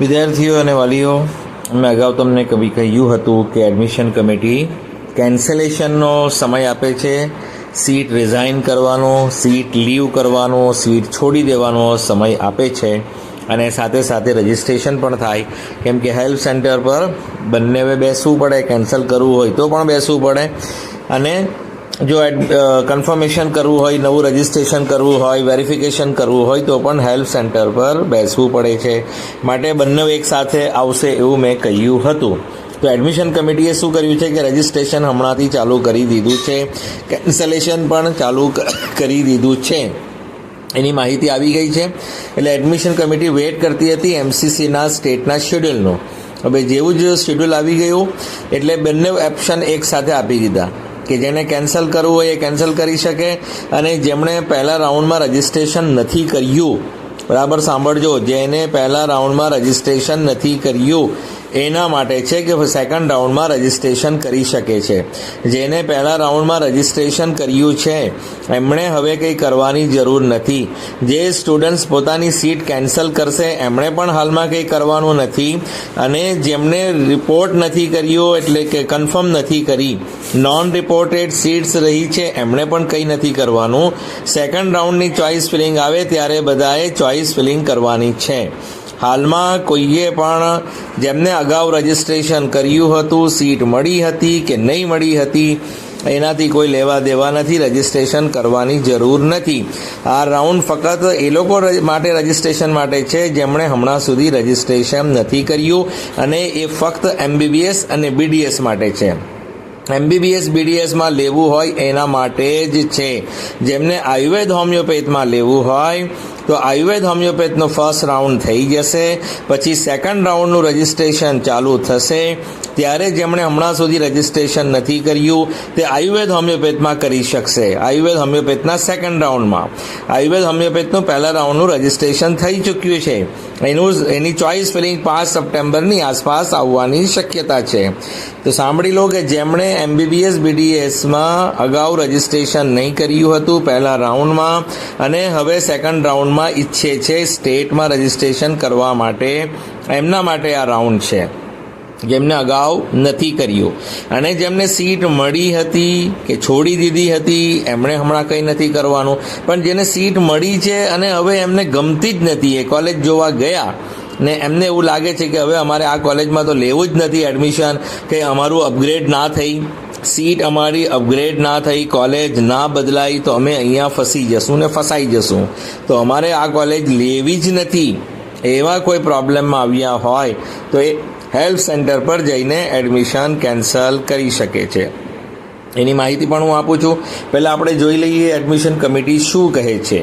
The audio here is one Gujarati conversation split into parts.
વિદ્યાર્થીઓ અને વાલીઓ મેં અગાઉ તમને કવિ કહ્યું હતું કે એડમિશન કમિટી કેન્સલેશનનો સમય આપે છે. સીટ રિઝાઇન કરવાનો સીટ લીવ કરવાનો સીટ છોડી દેવાનો સમય આપે છે. અને સાથે સાથે રજિસ્ટ્રેશન પણ થાય. કેમ કે હેલ્પ સેન્ટર પર બંને બેસવું પડે કેન્સલ કરવું હોય તો પણ બેસવું પડે. અને જો કન્ફર્મેશન કરવું હોય, નવું રજિસ્ટ્રેશન કરવું હોય વેરિફિકેશન કરવું હોય, તો પણ હેલ્પ સેન્ટર પર બેસવું પડે છે. માટે બંને એક સાથે આવશે એવું મેં કહ્યું હતું. તો એડમિશન કમિટીએ શું કર્યું છે કે રજિસ્ટ્રેશન હમણાંથી ચાલુ કરી દીધું છે. કેન્સલેશન પણ ચાલુ કરી દીધું છે. એની માહિતી આવી ગઈ છે. એટલે એડમિશન કમિટી વેટ કરતી હતી એમસીસીના સ્ટેટના શેડ્યુલનું હવે જેવું જ શેડ્યુલ આવી ગયું, એટલે બંને ઓપ્શન એકસાથે આપી દીધા. કે જેને કેન્સલ કરવું હોય એ કેન્સલ કરી શકે. અને જેમણે પહેલા રાઉન્ડમાં રજિસ્ટ્રેશન નથી કર્યું, બરાબર સાંભળજો, જેને પહેલા રાઉન્ડમાં રજિસ્ટ્રેશન નથી કર્યું એના માટે છે કે સેકન્ડ રાઉન્ડમાં રજિસ્ટ્રેશન કરી શકે છે. જેને પહેલા રાઉન્ડમાં રજિસ્ટ્રેશન કર્યું છે, એમણે હવે કંઈ કરવાની જરૂર નથી. જે સ્ટુડન્ટ્સ પોતાની સીટ કેન્સલ કરશે, એમણે પણ હાલમાં કંઈ કરવાનું નથી. અને જેમણે રિપોર્ટ નથી કર્યો, એટલે કે કન્ફર્મ નથી કરી નોન રિપોર્ટેડ સીટ્સ રહી છે, એમણે પણ કંઈ નથી કરવાનું. સેકન્ડ રાઉન્ડની ચોઇસ ફિલિંગ આવે ત્યારે બધાએ ચોઇસ ફિલિંગ કરવાની છે. હાલમાં કોઈએ પણ જેમને અગાઉ રજિસ્ટ્રેશન કર્યું હતું, સીટ મળી હતી કે નહીં મળી હતી, એનાથી કોઈ લેવા દેવા નથી, રજિસ્ટ્રેશન કરવાની જરૂર નથી. આ રાઉન્ડ ફક્ત એ લોકો માટે રજિસ્ટ્રેશન માટે છે, જેમણે હમણાં સુધી રજિસ્ટ્રેશન નથી કર્યું અને એ ફક્ત એમબીબીએસ અને બીડીએસ માટે છે. એમબીબીએસ, બીડીએસમાં લેવું હોય એના માટે જ છે. જેમને આયુર્વેદ હોમિયોપેથમાં લેવું હોય તો આયુર્વેદ હોમિયોપેથનો ફર્સ્ટ રાઉન્ડ થઈ જશે. પછી સેકન્ડ રાઉન્ડનું રજિસ્ટ્રેશન ચાલુ થશે. ત્યારે જેમણે હમણાં સુધી રજિસ્ટ્રેશન નથી કર્યું, તે આયુર્વેદ હોમિયોપેથમાં કરી શકશે. આયુર્વેદ હોમિયોપેથના સેકન્ડ રાઉન્ડમાં આયુર્વેદ હોમિયોપેથનું પહેલા રાઉન્ડનું રજિસ્ટ્રેશન થઈ ચૂક્યું છે. એનું એની ચોઇસ ફિલિંગ પાંચ સપ્ટેમ્બરની આસપાસ આવવાની શક્યતા છે. તો સાંભળી લો કે જેમણે એમબીબીએસ બીડીએસમાં અગાઉ રજિસ્ટ્રેશન નહીં કર્યું હતું પહેલા રાઉન્ડમાં અને હવે સેકન્ડ રાઉન્ડમાં ઈચ્છે છે સ્ટેટમાં રજિસ્ટ્રેશન કરવા માટે. એમના માટે આ રાઉન્ડ છે. જેમને અગાઉ નથી કર્યું. અને જેમને સીટ મળી હતી કે છોડી દીધી હતી, એમણે હમણાં કંઈ નથી કરવાનું. પણ જેને સીટ મળી છે અને હવે એમને ગમતી જ નથી, એ કોલેજ જોવા ગયા, ને એમને એવું લાગે છે કે હવે અમારે આ કોલેજમાં તો લેવું જ નથી એડમિશન, કે અમારું અપગ્રેડ ના થઈ. સીટ અમારી અપગ્રેડ ના થઈ કોલેજ ના બદલાઈ, તો અમે અહીંયા ફસી જશું ને ફસાઈ જશું. તો અમારે આ કોલેજ લેવી જ નથી. એવા કોઈ પ્રોબ્લેમમાં આવ્યા હોય, તો એ હેલ્પ સેન્ટર પર જઈને એડમિશન કેન્સલ કરી શકે છે. એની માહિતી પણ હું આપું છું. પહેલાં આપણે જોઈ લઈએ એડમિશન કમિટી શું કહે છે.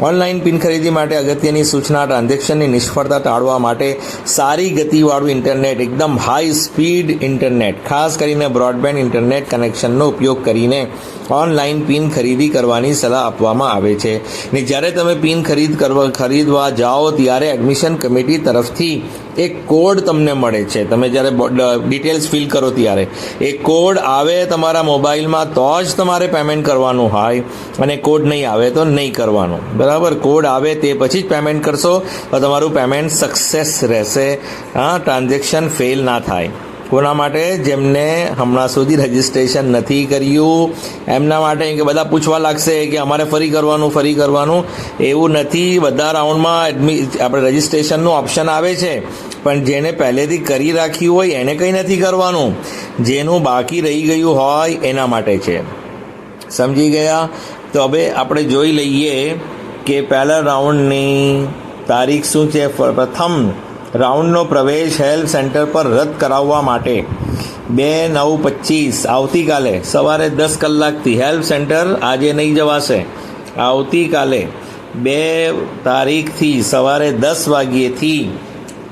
ઓનલાઈન પિન ખરીદી માટે અગત્યની સૂચના ટ્રાન્ઝેક્શનની નિષ્ફળતા ટાળવા માટે સારી ગતિવાળું ઇન્ટરનેટ, એકદમ હાઈ સ્પીડ ઇન્ટરનેટ. ખાસ કરીને બ્રોડબેન્ડ ઇન્ટરનેટ કનેક્શનનો ઉપયોગ કરીને ઓનલાઈન પિન ખરીદી કરવાની સલાહ આપવામાં આવે છે. ને જ્યારે તમે પિન ખરીદ કરવા, ખરીદવા જાઓ ત્યારે એડમિશન કમિટી તરફથી એક કોડ તમને મળે છે. તમે જ્યારે ડિટેલ્સ ફિલ કરો ત્યારે. એ કોડ આવે તમારા મોબાઈલમાં તો જ તમારે પેમેન્ટ કરવાનું હોય અને કોડ નહીં આવે તો નહીં કરવાનું. બરાબર? કોડ આવે તે પછી જ પેમેન્ટ કરશો. તો તમારું પેમેન્ટ સક્સેસ રહેશે. હા ટ્રાન્ઝેક્શન ફેલ ના થાય. કોના માટે? જેમને હમણાં સુધી રજિસ્ટ્રેશન નથી કર્યું. એમના માટે કે બધા પૂછવા લાગશે કે અમારે ફરી કરવાનું ફરી કરવાનું. એવું નથી. બધા રાઉન્ડમાં એડમિ આપણે રજિસ્ટ્રેશનનું ઓપ્શન આવે છે. પણ જેને પહેલેથી કરી રાખ્યું હોય, એને કંઈ નથી કરવાનું. જેનું બાકી રહી ગયું હોય, એના માટે છે. સમજી ગયા? તો હવે આપણે જોઈ લઈએ કે પહેલા રાઉન્ડની તારીખ શું છે? પ્રથમ રાઉન્ડનો પ્રવેશ હેલ્થ સેન્ટર પર રદ કરાવવા માટે બે નવ પચીસ આવતીકાલે સવારે દસ કલાકથી હેલ્થ સેન્ટર આજે નહીં જવાશે. આવતીકાલે બે તારીખથી સવારે દસ વાગ્યેથી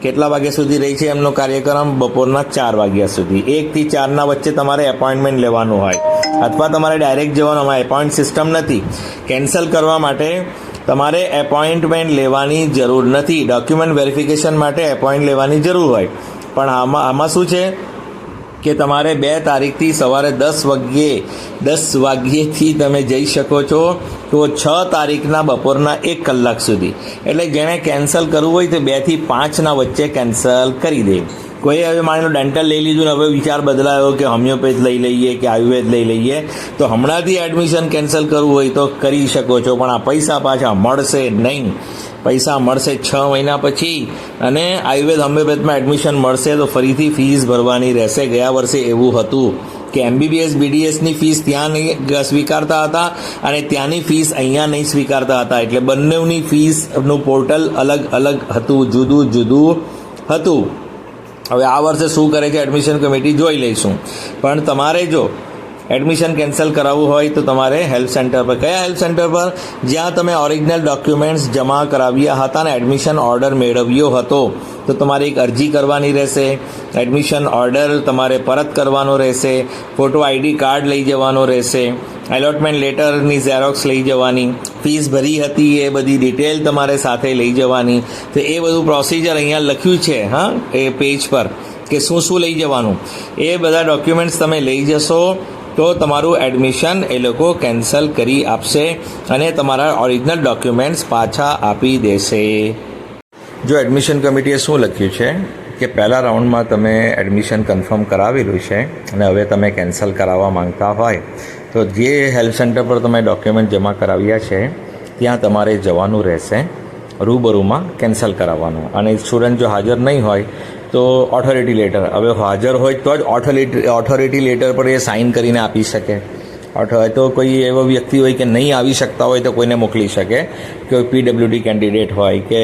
કેટલા વાગ્યા સુધી રહી છે એમનો કાર્યક્રમ? બપોરના ચાર વાગ્યા સુધી. એકથી ચારના વચ્ચે તમારે એપોઇન્ટમેન્ટ લેવાનું હોય. અથવા તમારે ડાયરેક્ટ જવાનું. એપોઇન્ટ સિસ્ટમ નથી. કેન્સલ કરવા માટે તમારે એપોઇન્ટમેન્ટ લેવાની જરૂર નથી. ડોક્યુમેન્ટ વેરિફિકેશન માટે એપોઇન્ટ લેવાની જરૂર હોય. પણ આમાં આમાં શું છે? કે તમારે બે તારીખથી સવારે દસ વાગ્યે, દસ વાગ્યેથી તમે જઈ શકો છો તો છ તારીખના બપોરના એક કલાક સુધી. એટલે જેણે કેન્સલ કરવું હોય તો બેથી પાંચના વચ્ચે કેન્સલ કરી દે. કોઈ હવે માની લો ડેન્ટલ લઈ લીધું ને હવે વિચાર બદલાયો કે હોમિયોપેથ લઈ લઈએ કે આયુર્વેદ લઈ લઈએ, તો હમણાંથી એડમિશન કેન્સલ કરવું હોય તો કરી શકો છો. પણ આ પૈસા પાછા મળશે નહીં. પૈસા મળશે છ મહિના પછી અને આયુર્વેદ હોમિયોપેથમાં એડમિશન મળશે તો ફરીથી ફીસ ભરવાની રહેશે. ગયા વર્ષે એવું હતું કે એમબીબીએસ બીડીએસની ફીસ ત્યાં નહીં સ્વીકારતા હતા અને ત્યાંની ફીસ અહીંયા નહીં સ્વીકારતા હતા. એટલે બંનેની ફીસનું પોર્ટલ અલગ અલગ હતું, જુદું જુદું હતું. હવે આ વર્ષે શું કરે છે એડમિશન કમિટી જોઈ લઈશું. પણ તમારે જો એડમિશન કેન્સલ કરાવવું હોય તો તમારે હેલ્પ સેન્ટર પર. કયા હેલ્પ સેન્ટર પર? જ્યાં તમે ઓરિજિનલ ડોક્યુમેન્ટ્સ જમા કરાવ્યા હતા અને એડમિશન ઓર્ડર મેળવ્યો હતો. તો તમારે એક અરજી કરવાની રહેશે. એડમિશન ઓર્ડર તમારે પરત કરવાનો રહેશે. ફોટો આઈડી કાર્ડ લઈ જવાનો રહેશે. એલોટમેન્ટ લેટરની ઝેરોક્સ લઈ જવાની. ફીસ ભરી હતી એ બધી ડિટેલ તમારે સાથે લઈ જવાની. તો એ બધું પ્રોસિજર અહીંયા લખ્યું છે, હા, એ પેજ પર કે શું શું લઈ જવાનું. એ બધા ડોક્યુમેન્ટ્સ તમે લઈ જશો. તો તમારું એડમિશન એ લોકો કેન્સલ કરી આપશે અને તમારા ઓરિજિનલ ડોક્યુમેન્ટ્સ પાછા આપી દેશે. જો એડમિશન કમિટીએ શું લખ્યું છે? કે પહેલા રાઉન્ડમાં તમે એડમિશન કન્ફર્મ કરાવેલું છે અને હવે તમે કેન્સલ કરાવવા માંગતા હોય, તો જે હેલ્થ સેન્ટર પર તમે ડોક્યુમેન્ટ જમા કરાવ્યા છે, ત્યાં તમારે જવાનું રહેશે. રૂબરૂમાં કેન્સલ કરાવવાનું. અને સ્ટુડન્ટ જો હાજર નહીં હોય તો ઓથોરિટી લેટર હવે હાજર હોય તો જ ઓથોરિટી ઓથોરિટી લેટર પર એ સાઇન કરીને આપી શકે. તો કોઈ એવો વ્યક્તિ હોય કે નહીં આવી શકતા હોય તો કોઈને મોકલી શકે. કે પીડબ્લ્યુડી કેન્ડિડેટ હોય કે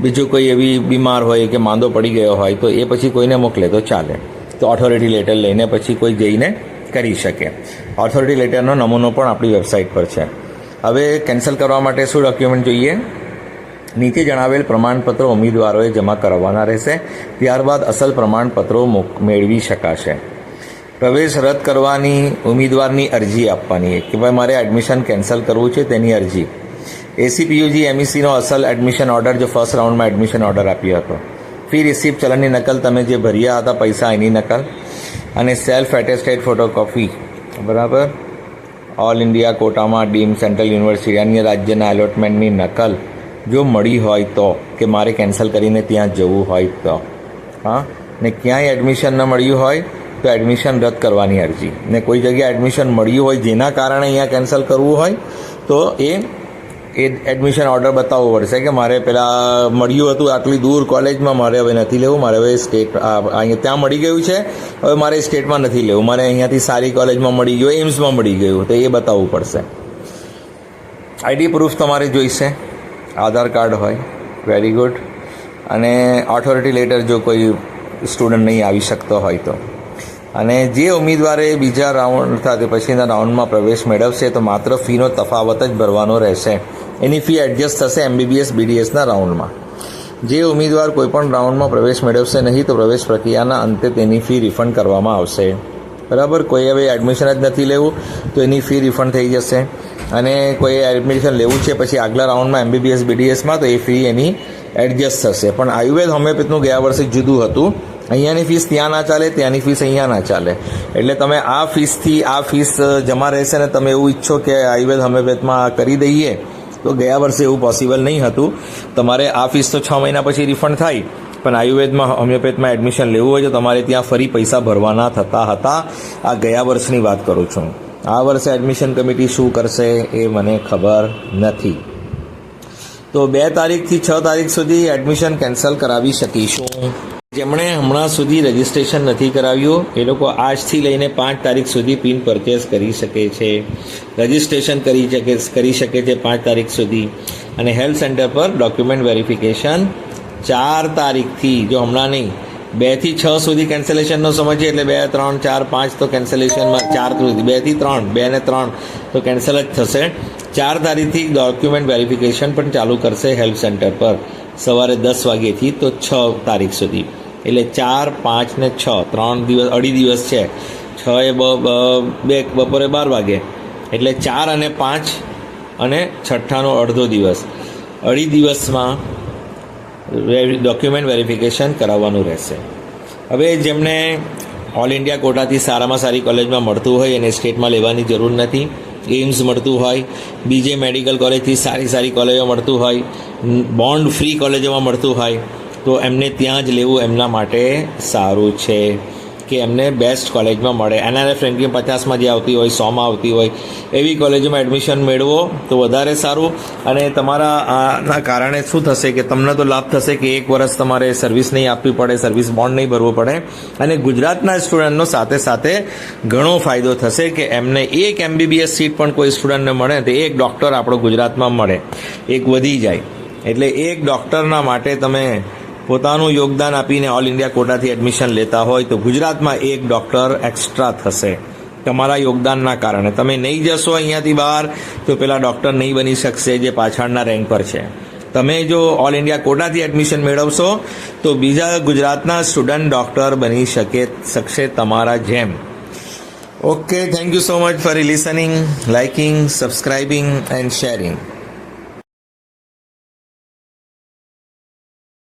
બીજું કોઈ એવી બીમાર હોય કે માંદો પડી ગયો હોય તો એ પછી કોઈને મોકલે તો ચાલે. તો ઓથોરિટી લેટર લઈને પછી કોઈ જઈને કરી શકે. ઓથોરિટી લેટરનો નમૂનો પણ આપણી વેબસાઇટ પર છે. હવે કેન્સલ કરવા માટે શું ડોક્યુમેન્ટ જોઈએ? નીચે જણાવેલ પ્રમાણપત્રો ઉમેદવારોએ જમા કરાવવાના રહેશે. ત્યારબાદ અસલ પ્રમાણપત્રો મેળવી શકાશે. પ્રવેશ રદ કરવાની ઉમેદવારની અરજી આપવાની. કે ભાઈ મારે એડમિશન કેન્સલ કરવું છે તેની અરજી. એસીપીયુજી એમઈસીનો અસલ એડમિશન ઓર્ડર જો ફર્સ્ટ રાઉન્ડમાં એડમિશન ઓર્ડર આપ્યો હતો. ફી રિસિપ્ટ ચલણની નકલ તમે જે ભર્યા હતા પૈસા એની નકલ. અને સેલ્ફ એટેસ્ટેડ ફોટોકોપી બરાબર? ઓલ ઇન્ડિયા કોટામાં ડીમ સેન્ટ્રલ યુનિવર્સિટી, અન્ય રાજ્યના એલોટમેન્ટની નકલ. જો મળી હોય તો, કે મારે કેન્સલ કરીને ત્યાં જવું હોય તો. હા? ને ક્યાંય એડમિશન ન મળ્યું હોય, તો એડમિશન રદ કરવાની અરજી. ને કોઈ જગ્યાએ એડમિશન મળ્યું હોય જેના કારણે અહીંયા કેન્સલ કરવું હોય, તો એ એ એડમિશન ઓર્ડર બતાવવો પડશે કે મારે પેલા મળ્યું હતું આટલી દૂર કોલેજમાં મારે હવે નથી લેવું, મારે હવે સ્ટેટ અહીંયા ત્યાં મળી ગયું છે, હવે મારે સ્ટેટમાં નથી લેવું. મારે અહીંયાથી સારી કોલેજમાં મળી ગયું એમ્સમાં મળી ગયું, તો એ બતાવવું પડશે. આઈડી પ્રૂફ તમારે જોઈશે. આધાર કાર્ડ હોય વેરી ગુડ અને ઓથોરિટી લેટર જો કોઈ સ્ટુડન્ટ નહીં આવી શકતો હોય તો. અને જે ઉમેદવારે બીજા રાઉન્ડ સાથે પછીના રાઉન્ડમાં પ્રવેશ મેળવશે, તો માત્ર ફીનો તફાવત જ ભરવાનો રહેશે. એની ફી એડજસ્ટ થશે એમબીબીએસ બીડીએસના રાઉન્ડમાં જે ઉમેદવાર કોઈપણ રાઉન્ડમાં પ્રવેશ મેળવશે નહીં, તો પ્રવેશ પ્રક્રિયાના અંતે તેની ફી રિફંડ કરવામાં આવશે. બરાબર? કોઈ હવે એડમિશન જ નથી લેવું, તો એની ફી રિફંડ થઈ જશે. અને કોઈ એડમિશન લેવું છે પછી આગલા રાઉન્ડમાં એમબીબીએસ બીડીએસમાં તો એ ફી એની એડજસ્ટ થશે. પણ આયુર્વેદ હોમિયોપેથનું ગયા વર્ષે જુદું હતું. અહીંયાની ફીસ ત્યાં ના ચાલે, ત્યાંની ફીસ અહીંયા ના ચાલે. એટલે તમે આ ફીસથી આ ફીસ જમા રહેશે ને તમે એવું ઈચ્છો કે આયુર્વેદ હોમિયોપેથમાં કરી દઈએ, તો ગયા વર્ષે એવું પોસિબલ નહીં હતું. તમારે આ ફીસ તો છ મહિના પછી રિફંડ થાય. પણ આયુર્વેદમાં હોમિયોપેથમાં એડમિશન લેવું હોય તો તમારે ત્યાં ફરી પૈસા ભરવાના થતા હતા. આ ગયા વર્ષની વાત કરું છું. આ વર્ષે એડમિશન કમિટી શું કરશે એ મને ખબર નથી. તો બે તારીખથી છ તારીખ સુધી એડમિશન કેન્સલ કરાવી શકીશું. જેમણે હમણાં સુધી રજિસ્ટ્રેશન નથી કરાવ્યું, એ લોકો આજથી લઈને પાંચ તારીખ સુધી પિન પરચેસ કરી શકે છે. રજિસ્ટ્રેશન કરી શકે કરી શકે છે પાંચ તારીખ સુધી. અને હેલ્થ સેન્ટર પર ડોક્યુમેન્ટ વેરિફિકેશન ચાર તારીખથી, જો હમણાં નહીં બેથી છ સુધી કેન્સલેશનનો સમય છે એટલે બે, ત્રણ, ચાર, પાંચ તો કેન્સલેશનમાં ચાર સુધી. બેથી ત્રણ, બે ને ત્રણ તો કેન્સલ જ થશે. ચાર તારીખથી ડોક્યુમેન્ટ વેરિફિકેશન પણ ચાલુ કરશે હેલ્પ સેન્ટર પર. સવારે દસ વાગ્યેથી તો છ તારીખ સુધી. એટલે ચાર, પાંચ ને છ, ત્રણ દિવસ, અઢી દિવસ છે. છ એ બે, બપોરે બાર વાગે. એટલે ચાર અને પાંચ અને છઠ્ઠાનો અડધો દિવસ. અઢી દિવસમાં ડોક્યુમેન્ટ વેરિફિકેશન કરાવવાનું રહેશે. હવે જેમને ઓલ ઇન્ડિયા કોટાથી સારામાં સારી કોલેજમાં મળતું હોય અને સ્ટેટમાં લેવાની જરૂર નથી. એમ્સ મળતું હોય બીજે મેડિકલ કોલેજથી સારી સારી કોલેજો મળતું હોય બોન્ડ ફ્રી કોલેજોમાં મળતું હોય, તો એમને ત્યાં જ લેવું એમના માટે સારું છે. કે એમને બેસ્ટ કોલેજમાં મળે. એનઆરએફ રેન્કિંગ પચાસમાં જે આવતી હોય, સોમાં આવતી હોય, એવી કોલેજોમાં એડમિશન મેળવો તો વધારે સારું. અને તમારા આના કારણે શું થશે કે તમને તો લાભ થશે કે એક વર્ષ તમારે સર્વિસ નહીં આપવી પડે સર્વિસ બોન્ડ નહીં ભરવો પડે. અને ગુજરાતના સ્ટુડન્ટનો સાથે સાથે ઘણો ફાયદો થશે કે એમને એક એમબીબીએસ સીટ પણ કોઈ સ્ટુડન્ટને મળે તો એક ડૉક્ટર આપણો ગુજરાતમાં મળે. એક વધી જાય. એટલે એક ડૉક્ટરના માટે તમે પોતાનું યોગદાન આપીને ઓલ ઇન્ડિયા કોટાથી એડમિશન લેતા હોય તો ગુજરાતમાં એક ડૉક્ટર એક્સ્ટ્રા થશે. તમારા યોગદાનના કારણે. તમે નહીં જશો અહીંયાથી બહાર, તો પેલા ડૉક્ટર નહીં બની શકશે જે પાછળના રેન્ક પર છે. તમે જો ઓલ ઇન્ડિયા કોટાથી એડમિશન મેળવશો, તો બીજા ગુજરાતના સ્ટુડન્ટ ડૉક્ટર બની શકે, શકશે તમારા જેમ. Okay thank you so much for listening liking subscribing and sharing